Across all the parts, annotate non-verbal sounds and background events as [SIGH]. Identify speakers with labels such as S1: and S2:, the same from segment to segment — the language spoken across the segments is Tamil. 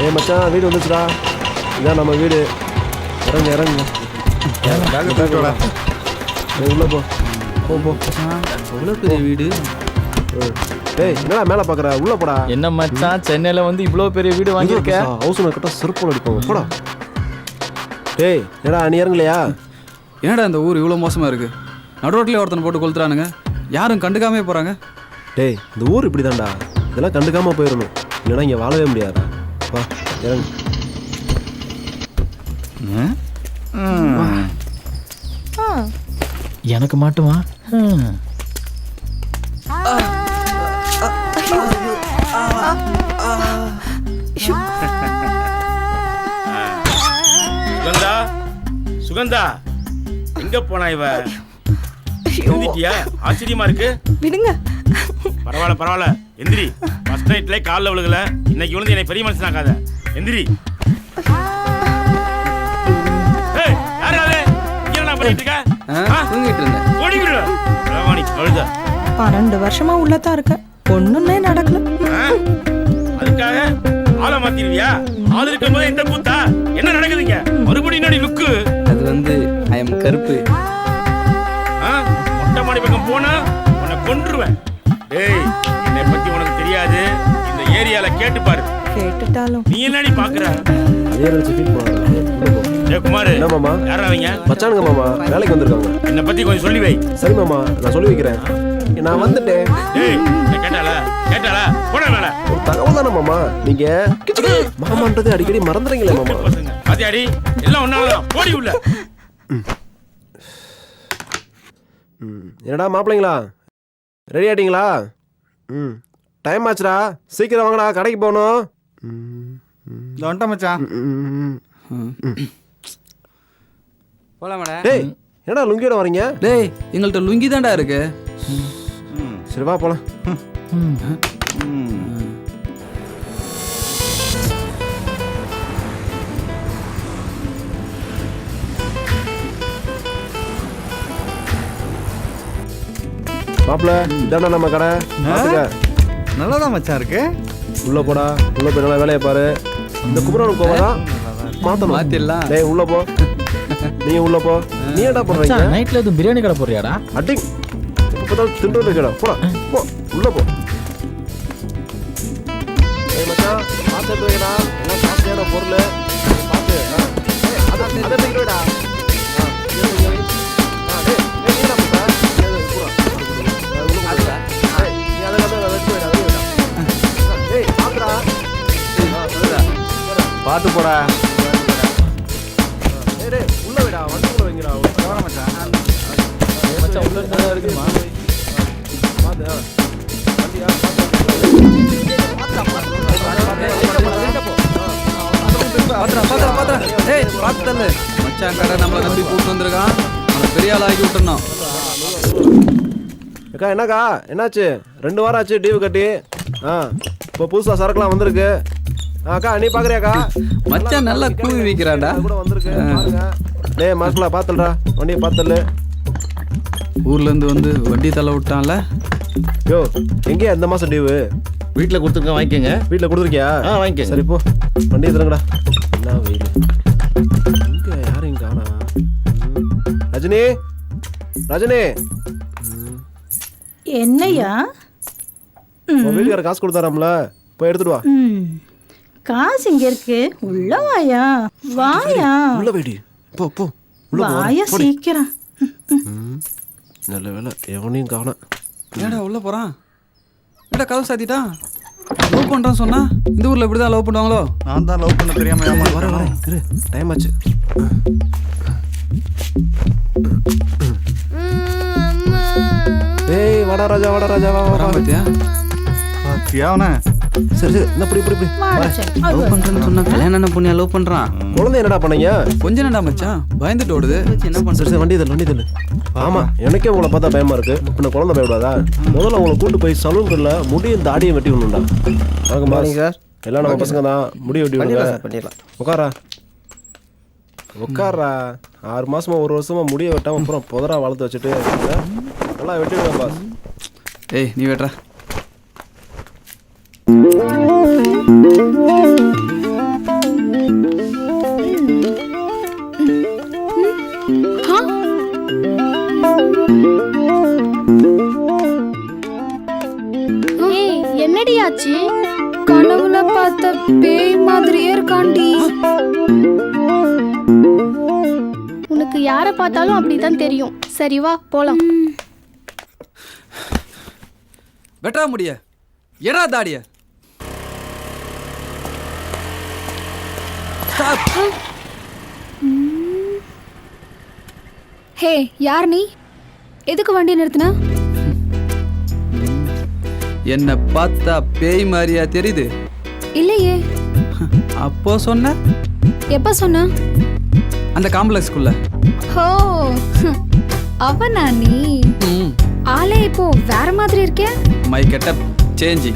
S1: ஏய் மச்சான் வீடு வந்துச்சுடா இதான் நம்ம வீடு. இறங்க இறங்க. ஏய், உள்ள போ. போ போ.
S2: எவ்வளோ பெரிய வீடு.
S1: ஏய், டேய் என்னடா மேலே பார்க்குற உள்ள போடா.
S3: என்ன மச்சான் சென்னையில வந்து இவ்வளோ பெரிய வீடு வாங்கியிருக்க?
S1: ஹவுஸ் ஓனர் கிட்ட செருப்பு அடிப்பாங்க. போடா. டேய் என்னடா நீ இறங்கலையா?
S2: என்னடா இந்த ஊர் இவ்வளோ மோசமாக இருக்கு? நடுரோட்டில் ஒருத்தனை போட்டு கொளுத்துறானுங்க. யாரும் கண்டுக்காமே போகிறாங்க
S1: டேய் இந்த ஊர் இப்படி தான்டா இதெல்லாம் கண்டுக்காம போயிடணும். இல்லைன்னா இங்கே வாழவே முடியாதா வா இறங்கு.
S3: எனக்கு மாட்டுமா.
S4: சுகந்தா சுகந்தா எங்க போனா இவ? எழுந்திட்டியா? ஆச்சரியமா இருக்கு.
S5: விடுங்க.
S4: பரவாயில்ல பரவாயில்ல. எந்திரி. ஃபர்ஸ்ட் நைட்ல கால்ல விழுகல. இன்னைக்கு விழுந்து என்னை பெரிய மனுஷனாக்காத. எந்திரி.
S5: பன்னெண்டு வருஷமா உள்ளதான் இருக்க. ஒண்ணுமே நடக்கல?
S4: அதுக்காக ஆளை மாத்திருவியா? ஆள் இருக்கும் போது இந்த கூத்தா என்ன நடக்குதுங்க? மறுபடியும் லுக்கு
S2: அது வந்து ஐ எம் கருப்பு.
S4: கேட்டு பாரு.
S5: கேட்டுட்டாலும்.
S4: நீ என்னடி பாக்குற?
S1: அதே நினச்சி ஃபீல் பண்ணாங்க
S4: டேய் குமார்
S1: என்ன மாமா?
S4: யாரா அவங்க
S1: மச்சானுங்க மாமா வேலைக்கு வந்திருக்காங்க.
S4: என்னை பத்தி கொஞ்சம் சொல்லி வை.
S1: சரி மாமா நான் சொல்லி வைக்கிறேன். நான் வந்துட்டேன்.
S4: டேய் கேட்டால கேட்டால போட வேலை
S1: தகவல் தானே மாமா? நீங்க மாமான்றது அடிக்கடி மறந்துடுறீங்களே மாமா.
S4: பசங்க. பாத்தியாடி? எல்லாம் ஒன்னாலதான் போடி உள்ள.
S1: ம். என்னடா மாப்பிள்ளைங்களா? ரெடி ஆயிட்டீங்களா? ம். டைம் ஆச்சுடா. சீக்கிரம் வாங்கடா கடைக்கு போகணும்.
S6: மச்சான்.
S2: போலாமாடா
S1: டேய் என்னடா லுங்கியோட வரீங்க
S2: டேய் எங்கள்கிட்ட லுங்கி தான்டா இருக்கு.
S1: சரி வா போலாம். மாப்பிள்ள நம்ம கடை. பார்த்துக்க.
S6: நல்லாதான் மச்சான் இருக்கு.
S1: உள்ள போடா உள்ள போய் நல்லா வேலையை பாரு. இந்த குமரனுக்கு போவதா மாத்தணும்.
S2: மாத்திடலாம்.
S1: டேய் உள்ள போ. நீ உள்ள போ. நீ என்னடா பண்றீங்க
S3: நைட்ல எதுவும் பிரியாணி கடை போறியாடா
S1: அடி. எப்ப பார்த்தாலும் திண்டு இருக்கடா போடா போ. உள்ள போ. ஏய் மச்சான் வைடா. எல்லாம் பொருள்? பார்த்து. ஏய், அதை அதை எடுத்து வைடா.
S6: பார்த்து போடா
S1: உள்ள வைடா வண்டிக்குள்ள வைங்கடா
S3: மச்சான். உள்ள இருந்தா இருக்குமா.
S1: வண்டியா
S2: பார்த்து மச்சான் கடை நம்மளை நம்பி கூட்டு வந்திருக்கான். பெரிய ஆள் ஆக்கி விட்டுறணும்.
S1: அக்கா என்னக்கா? என்னாச்சு? ரெண்டு வாரம் ஆச்சு டியூ கட்டி. ஆ இப்போ புதுசாக சரக்குலாம் வந்திருக்கு. அக்கா நீ பார்க்குறியாக்கா
S2: மச்சான் நல்லா கூவி வைக்கிறான்டா.
S1: கூட வந்திருக்கு. பாருங்க. டேய் மாஸ்டர்லா பார்த்துடுறா வண்டியை பார்த்துடல
S2: ஊர்ல இருந்து வந்து வண்டி தலை விட்டான்ல.
S1: யோ எங்கேயா இந்த மாதம் டியூவு
S3: வீட்டில் கொடுத்துருக்கேன் வாங்கிக்கோங்க.
S1: வீட்டில் கொடுத்துருக்கியா
S3: ஆ வாங்கிக்கோங்க.
S1: சரி போ. வண்டியை தருங்கடா. என்ன வெயில். இங்கே யாரும் இங்கே காணா. ம். ரஜினி ரஜினி.
S5: என்னையா?
S1: வீட்டுக்கார காசு கொடுத்தாராம்ல? போய் எடுத்துட்டு வா.
S5: காசு இங்க இருக்கு. உள்ள வாயா. வாயா.
S1: உள்ள போயிடி போ போ. உள்ள போ
S5: வாயா சீக்கிரம்.
S1: நல்ல வேலை. எவனையும் காணோம்.
S2: என்னடா உள்ள போறான்? என்னடா கதவு சாத்திட்டான் லவ் பண்றான்னு சொன்னா இந்த ஊர்ல இப்படிதான் லவ் பண்ணுவாங்களோ?
S6: நான் தான் லவ் பண்ண தெரியாம
S1: வர
S6: ஏமாறேன்
S1: வர இரு. டைம் ஆச்சு. ஏய் வாடா ராஜா வாடா ராஜா வா வா, வா.
S2: பாத்தியா
S6: பாத்தியா அவனை?
S1: சரி சரி. இந்த இப்படி இப்படி
S2: லவ் பண்றேன்னு சொன்னா கல்யாணம் என்ன பொண்ணு லவ் பண்றான்
S1: குழந்தை என்னடா பண்ணீங்க?
S2: கொஞ்ச நேரம்டா மச்சான் பயந்துட்டு ஓடுது. என்ன பண்றது?
S1: சரி. வண்டி தள்ளு வண்டி தள்ளு. ஆமா எனக்கே உங்களை பார்த்தா பயமா இருக்கு. பின்ன குழந்தை பயப்படாதா? முதல்ல உங்களை கூட்டு போய் சலூன்குள்ள முடியும் தாடியும் வெட்டி விடணும்டா. வணக்கம் பாஸ் சார். எல்லாம் நம்ம பசங்க தான் முடி வெட்டி விடுங்க. பண்ணிடலாம். உட்காரா. உட்காரா. ஆறு மாசமா ஒரு வருஷமா முடிய வெட்டாம அப்புறம் புதரா வளர்த்து வச்சுட்டு? நல்லா வெட்டி விடுங்க பாஸ்
S2: ஏய் நீ வெட்றா
S7: ஏய் என்னடி ஆச்சு? பார்த்த பேய் மாதிரியே இருக்காண்டி. உனக்கு யார பார்த்தாலும் அப்படிதான் தெரியும். சரி வா போலாம்.
S2: வெட்டா முடிய. எடா தாடிய. Stop.
S7: ஹே யார் நீ? எதுக்கு வண்டி நிறுத்தின?
S2: என்னை பார்த்தா பேய் மாதிரியா தெரியுது.
S7: இல்லையே.
S2: அப்போ சொன்ன?
S7: எப்ப சொன்ன?
S2: அந்த காம்ப்ளெக்ஸ்க்குள்ள
S7: ஹோ அவனா நீ? ஆளே இப்போ வேற மாதிரி இருக்கே.
S2: My getup change.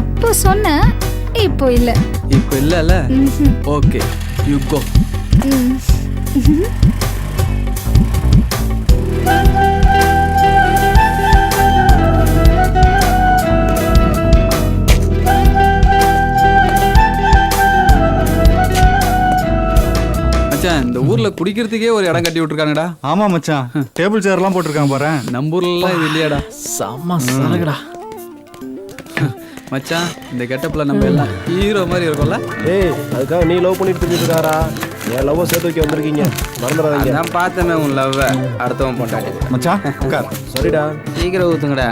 S7: அப்போ சொன்ன இப்போ இல்ல.
S2: இப்போ இல்லைல்ல ஓகே யூ கோ. மச்சான் இந்த ஊர்ல குடிக்கிறதுக்கே ஒரு இடம் கட்டி விட்டுருக்காங்கடா
S6: ஆமா மச்சான். டேபிள் சேர்லாம் போட்டிருக்காங்க பாரு
S2: நம்ம ஊர்லலாம் இது இல்லையாடா?
S3: செம்ம சரகுடா
S2: மச்சான் இந்த கெட்டப்ல நம்ம எல்லாம் ஹீரோ மாதிரி இருக்கோம்ல?
S1: ஏய் அதுக்காக நீ லவ் பண்ணிட்டு இருக்காரா என் லவ்வை சேர்த்து வைக்க வந்திருக்கீங்க. மறந்துடாதீங்க.
S2: நான் பார்த்தமே உன் லவ் அடுத்தவன் பொண்டாட்டி.
S6: மச்சான் உட்கார். [LAUGHS]
S1: சரிடா.
S2: சீக்கிரம் ஊத்துங்கடா.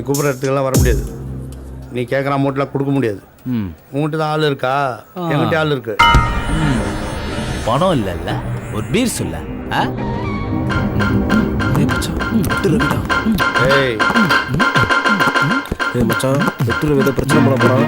S8: நீ கூப்பிட்ற இடத்துக்கெல்லாம் வர முடியாது. நீ கேட்குற அமௌண்ட்லாம் கொடுக்க முடியாது.
S2: ம்.
S8: உங்ககிட்ட தான் ஆள் இருக்கா? என்கிட்ட ஆள் இருக்கு.
S3: பணம் இல்லைல்ல. ஒரு பீர் சொல்ல.
S8: ஏய்
S1: ஏய். மச்சான் வெட்டுற வித பிரச்சனை பண்ண போறான்.